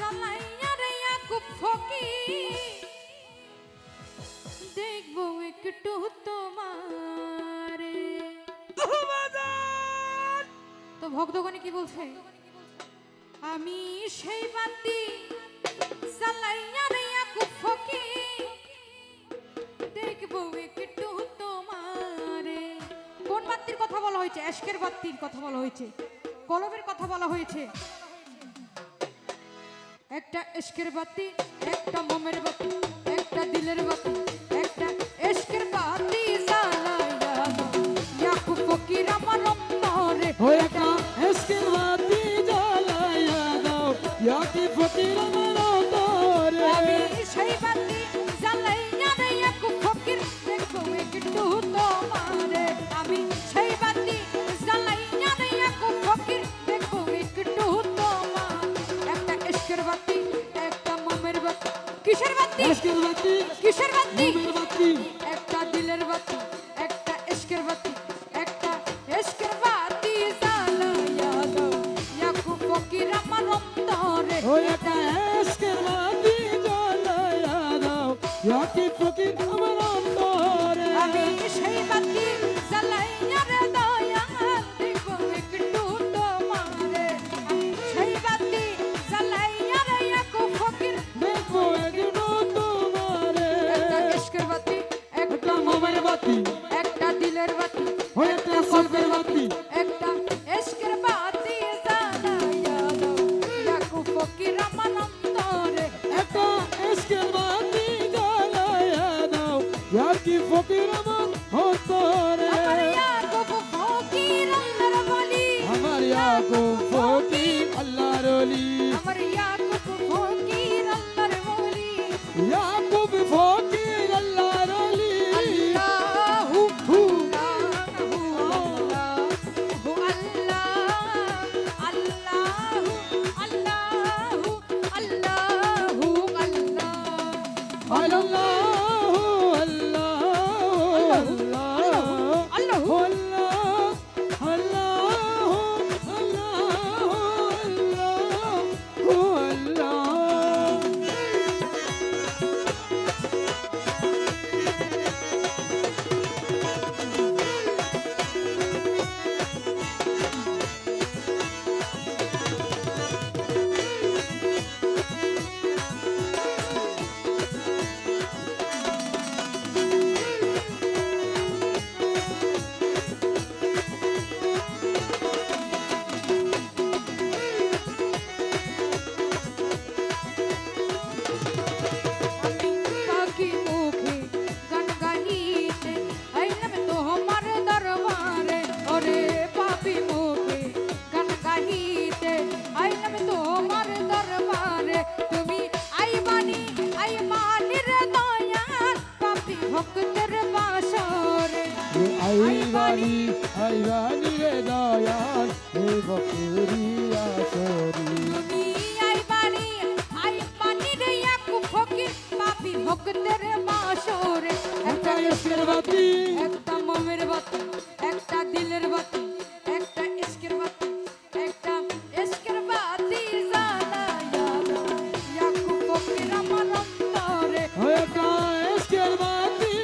জ্বালাইয়া রে ইয়াকুব ফকির দেখব একটু তোমারে। তো ভক্তগণে কি বলছে? আমি সেই বাতি জ্বালাইয়া রে ইয়াকুব ফকির দেখব একটু তোমারে। কোন বাতির কথা বলা হয়েছে? এশকের বাতির কথা বলা হয়েছে। কলবের কথা বলা হয়েছে। একটা এশকের বাতি, একটা মোমের বাতি, একটা দিলের বাতি, একটা এশকের বাতি জ্বালাইয়া। ইয়াকুব ফকির আমার অন্তরে একটা এসকের বাতি জ্বালাইয়া দাও ইয়াকি ফকির আমার কিসের বাতি? এসকের বাতি। কিসের বাতি? মোমের বাতি। একটা দিলের বাতি একটা ইশকের বাতি একটা ইশকের বাতি জ্বালাইয়া দাও। ইয়াকুব ফকির আমার অন্তরে বাতি জ্বালাইয়া দাও। ইয়াকি ফকির আমার অন্তরে। আমি সেই বাতি ফকির পাপি ভক্তের বাসরে একটা এসকের বাতি একটা মোমের বাতি একটা দিলের বাতি একটা ইশকের বাতি একটা ইশকের বাতি জ্বালাইয়া দাও ইয়াকুব ফকির আমার অন্তরে। একটা এসকের বাতি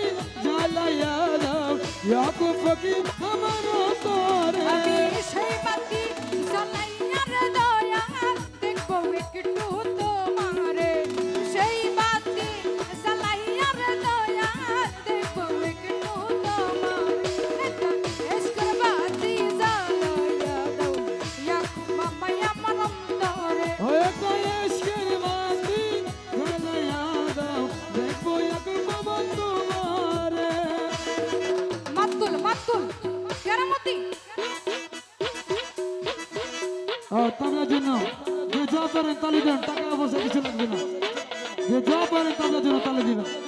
জ্বালাইয়া দাও। ইয়াকুব ফকির আমার কেরামতি তাবলার জন্য যে যা পারেন তালি দেন, টাকা পয়সা কিছু লাগবে না। যে যা পারেন তাবলার জন্য তালি দিবেন।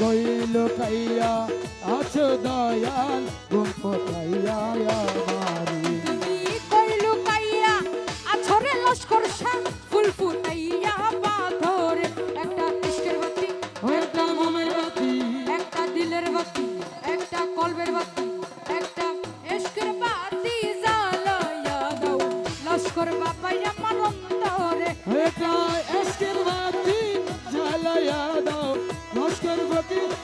রে কইল কাইয়া আছো দয়াল গুম পতাইয়া আমারি। তুমি কইলু কাইয়া আছরে লস্কর শাহ ফুল ফুটাইয়া পাথরে। একটা ইশকের বাতি একটা মোমের বাতি একটা দিলের বাতি একটা কলবের বাতি একটা ইশকের বাতি জ্বালাইয়া দাও। লস্কর বাবাই আমার অন্তরে একটা এসকের বাতি জ্বালাইয়া দাও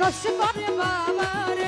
লস্কর বাতি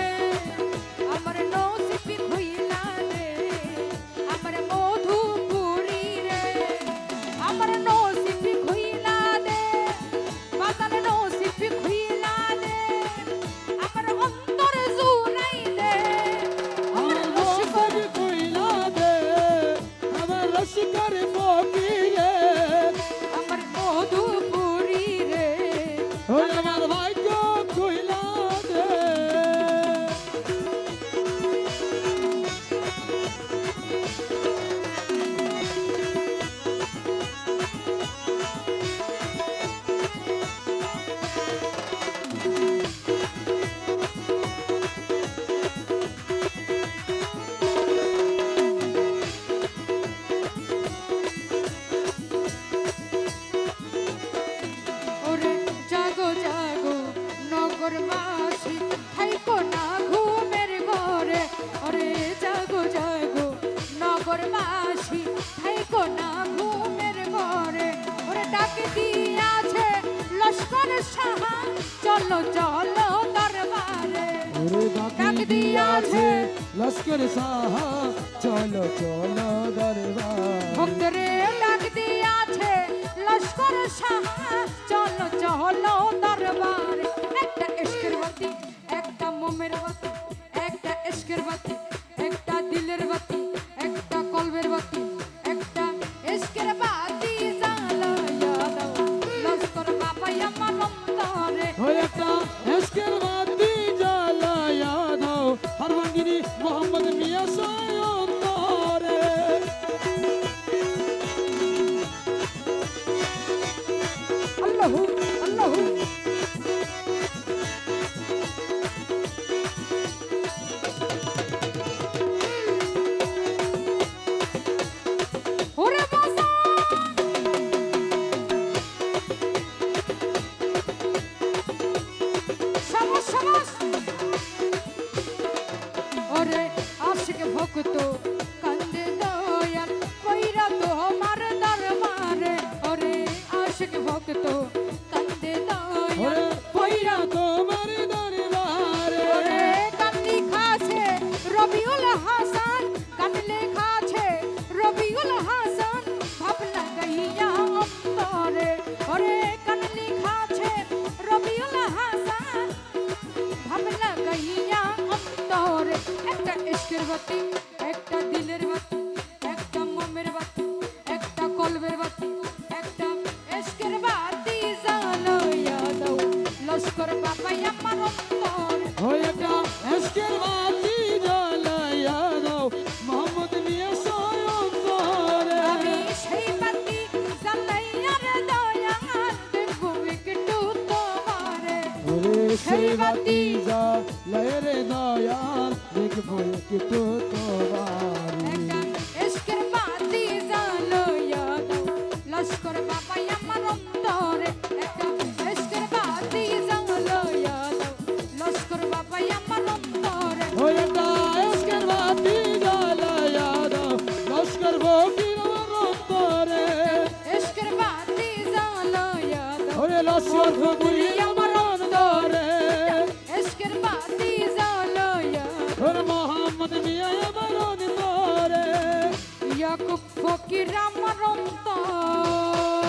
সাহা চলো চলো দরবারে। ডাক দিয়াছে? দিয়াছে লস্কর সাহা চলো চলো দরবার। ভক্তরে ডাক দিয়াছে লস্কর সাহা চলো চলো দরবার। একটা ইশকের বাতি একটা মোমের বাতি মোহাম্মদ কান্দে দয়াল পয়রা তোমার দরবারে। গান লিখাছে রবিউল হাসান গান লেখাছে রবিউল হাসান ভাবনা গাইয়া অন্তরে। ওরে গান লিখাছে রবিউল হাসান ভাবনা গাইয়া অন্তরে। একটা ইশকের বাতি সেই বাতি জ্বালায় রে দয়াল দেখব একটু তোমারি ইশকের বাতি জ্বালাইয়া দাও লস্কর বাবাই আমার অন্তরে। একটা ইশকের বাতি জ্বালাইয়া দাও লস্কর বাবাই আমার অন্তরে। ওই একটা এসকের বাতি জ্বালায়া দাও লস্কর ভক্তির আমার অন্তরে। ইশকের বাতি জ্বালাইয়া দাও ওরে লস্কর ভক্তির আমার অন্তরে। মোহাম্মদ মিয়া আমার অন্তরে ইয়াকুব ফকির আমার অন্তরে।